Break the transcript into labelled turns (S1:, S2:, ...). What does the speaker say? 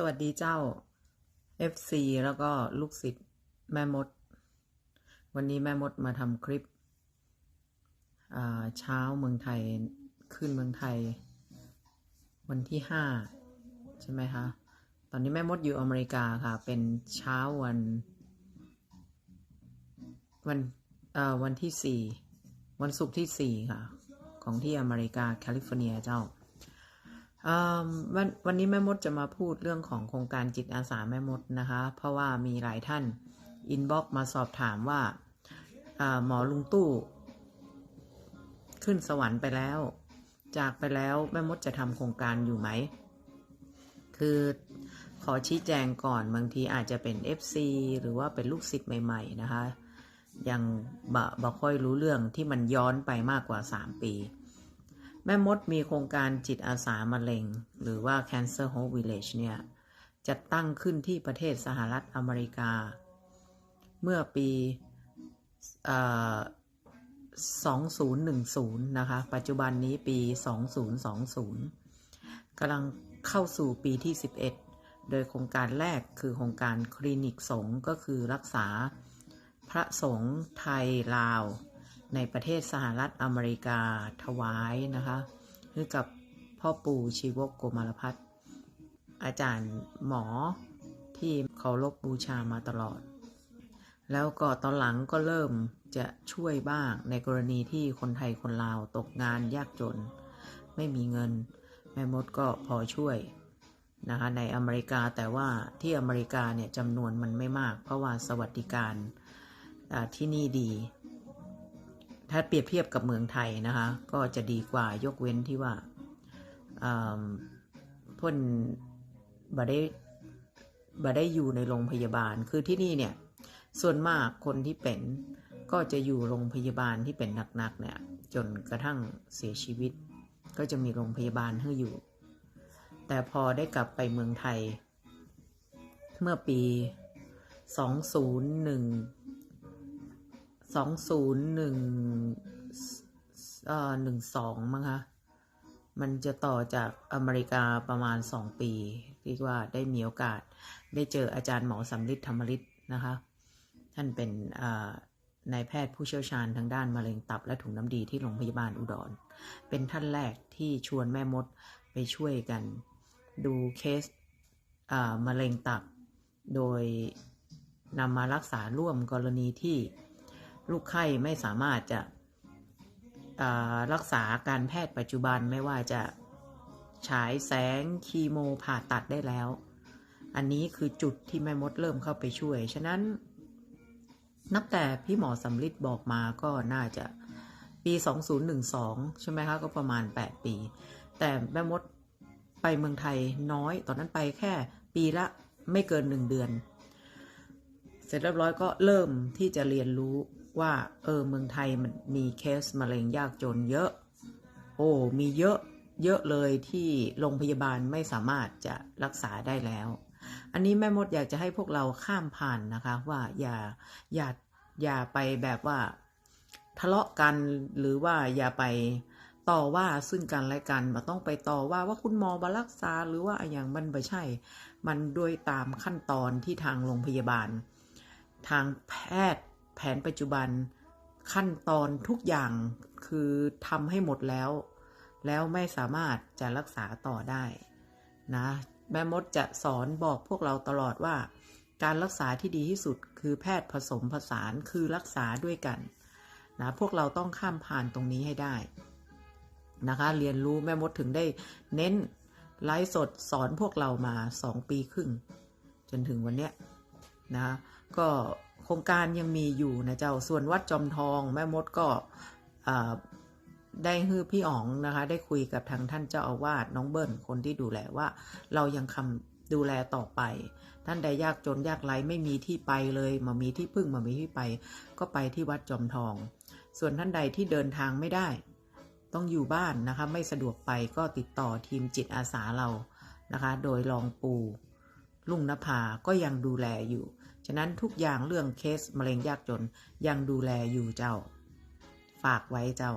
S1: สวัสดีเจ้า FC แล้วก็ลูกศิษย์แม่มด วันนี้แม่มดมาทำคลิปเช้าเมืองไทยขึ้นเมืองไทย วันที่ห้าใช่ไหมคะ ตอนนี้แม่มดอยู่อเมริกาค่ะ เป็นเช้าวัน วันวันที่สี่วันศุกร์ที่สี่ค่ะ ของที่อเมริกาแคลิฟอร์เนียเจ้า วันวันนี้แม่มดจะมาพูดเรื่องของโครงการจิตอาสาแม่มดนะคะ เพราะว่ามีหลายท่านอินบ็อกมาสอบถามว่าหมอลุงตู้ ขึ้นสวรรค์ไปแล้ว จากไปแล้วแม่มดจะทำโครงการอยู่ไหม คือขอชี้แจงก่อนบางทีอาจจะเป็น FC หรือว่าเป็นลูกศิษย์ใหม่ ๆ นะคะ ยังบะบะค่อยรู้เรื่องที่มันย้อนไปมากกว่า 3 ปี แม่มดมีโครงการจิตอาสามะเร็ง หรือว่า Cancer Hope Village เนี่ย จัดตั้งขึ้นที่ประเทศสหรัฐอเมริกา เมื่อปีอ่อ2010 นะคะ ปัจจุบันนี้ปี 2020กำลังเข้าสู่ปีที่ 11 โดยโครงการแรกคือโครงการคลินิกสงก็คือรักษาพระสงฆ์ไทยลาว ในประเทศสหรัฐอเมริกาถวายนะคะให้กับพ่อปู่ชีวกโกมารพัฒน์อาจารย์หมอที่เคารพบูชามาตลอด แล้วก็ตอนหลังก็เริ่มจะช่วยบ้างในกรณีที่คนไทยคนลาวตกงานยากจน ไม่มีเงิน แม่มดก็พอช่วยนะคะในอเมริกาแต่ว่าที่อเมริกาเนี่ยจำนวนมันไม่มาก เพราะว่าสวัสดิการที่นี่ดี ถ้าเปรียบเทียบกับเมืองไทยนะคะ ก็จะดีกว่ายกเว้นที่ว่าพ่นบ่ได้บ่ได้อยู่ในโรงพยาบาล คือที่นี่เนี่ย ส่วนมากคนที่เป็นก็จะอยู่โรงพยาบาลที่เป็นหนักๆเนี่ย จนกระทั่งเสียชีวิต ก็จะมีโรงพยาบาลให้อยู่ แต่พอได้กลับไปเมืองไทย เมื่อปี 201 สองศูนย์หนึ่งเอ่อหนึ่งสองมั้งคะมันจะต่อจากอเมริกาประมาณสองปีที่ว่าได้มีโอกาสได้เจออาจารย์หมอสำลิดธรรมฤทธิ์นะคะ ท่านเป็นนายแพทย์ผู้เชี่ยวชาญทางด้านมะเร็งตับและถุงน้ำดีที่โรงพยาบาลอุดร เป็นท่านแรกที่ชวนแม่มดไปช่วยกันดูเคสมะเร็งตับ โดยนำมารักษาร่วมกรณีที่ ลูกไข้ไม่สามารถจะรักษาการแพทย์ปัจจุบันไม่ว่าจะฉายแสงคีโมผ่าตัดได้แล้ว อันนี้คือจุดที่แม่มดเริ่มเข้าไปช่วย ฉะนั้น นับแต่พี่หมอสำลิดบอกมาก็น่าจะปี 2012 ใช่ไหมคะ ก็ประมาณ 8 ปี แต่แม่มดไปเมืองไทยน้อย ตอนนั้นไปแค่ปีละไม่เกิน 1 เดือน เสร็จเรียบร้อยก็เริ่มที่จะเรียนรู้ ว่า เออเมืองไทยมันมีเคสมะเร็งยากจนเยอะ โอ้มีเยอะเยอะเลยที่โรงพยาบาลไม่สามารถจะรักษาได้แล้ว อันนี้แม่มดอยากจะให้พวกเราข้ามผ่านนะคะ ว่าอย่าอย่าอย่าไปแบบว่าทะเลาะกันหรือว่าอย่าไปต่อว่าซึ่งกันและกันมาต้องไปต่อว่าว่าคุณหมอบารักษาหรือว่าอย่างมันไม่ใช่ มันด้วยตามขั้นตอนที่ทางโรงพยาบาล ทางแพทย์ แผนปัจจุบันขั้นตอนทุกอย่างคือทำให้หมดแล้ว แล้วไม่สามารถจะรักษาต่อได้นะแม่มดจะสอนบอกพวกเราตลอดว่า การรักษาที่ดีที่สุดคือแพทย์ผสมผสานคือรักษาด้วยกันนะพวกเราต้องข้ามผ่านตรงนี้ให้ได้นะคะเรียนรู้แม่มดถึงได้เน้นไลฟ์สดสอนพวกเรามาสองปีครึ่ง จนถึงวันเนี้ยนะก็ ครงการยังมีอยู่นะเจ้าส่วนวัดจอมทองแม่มดก็ได้ฮือพี่อ๋องนะคะ ได้คุยกับทางท่านเจ้าอาวาสน้องเบิ้ลคนที่ดูแลว่า เรายังคำดูแลต่อไป ท่านใดยากจนยากไร้ไม่มีที่ไปเลยมามีที่พึ่งมามีที่ไป ก็ไปที่วัดจอมทอง ส่วนท่านใดที่เดินทางไม่ได้ ต้องอยู่บ้านนะคะ ไม่สะดวกไปก็ติดต่อทีมจิตอาสาเรานะคะ โดยรองปู ลุงนภาก็ยังดูแลอยู่ ฉะนั้นทุกอย่างเรื่องเคสมะเร็งยากจนยังดูแลอยู่เจ้า ฝากไว้เจ้า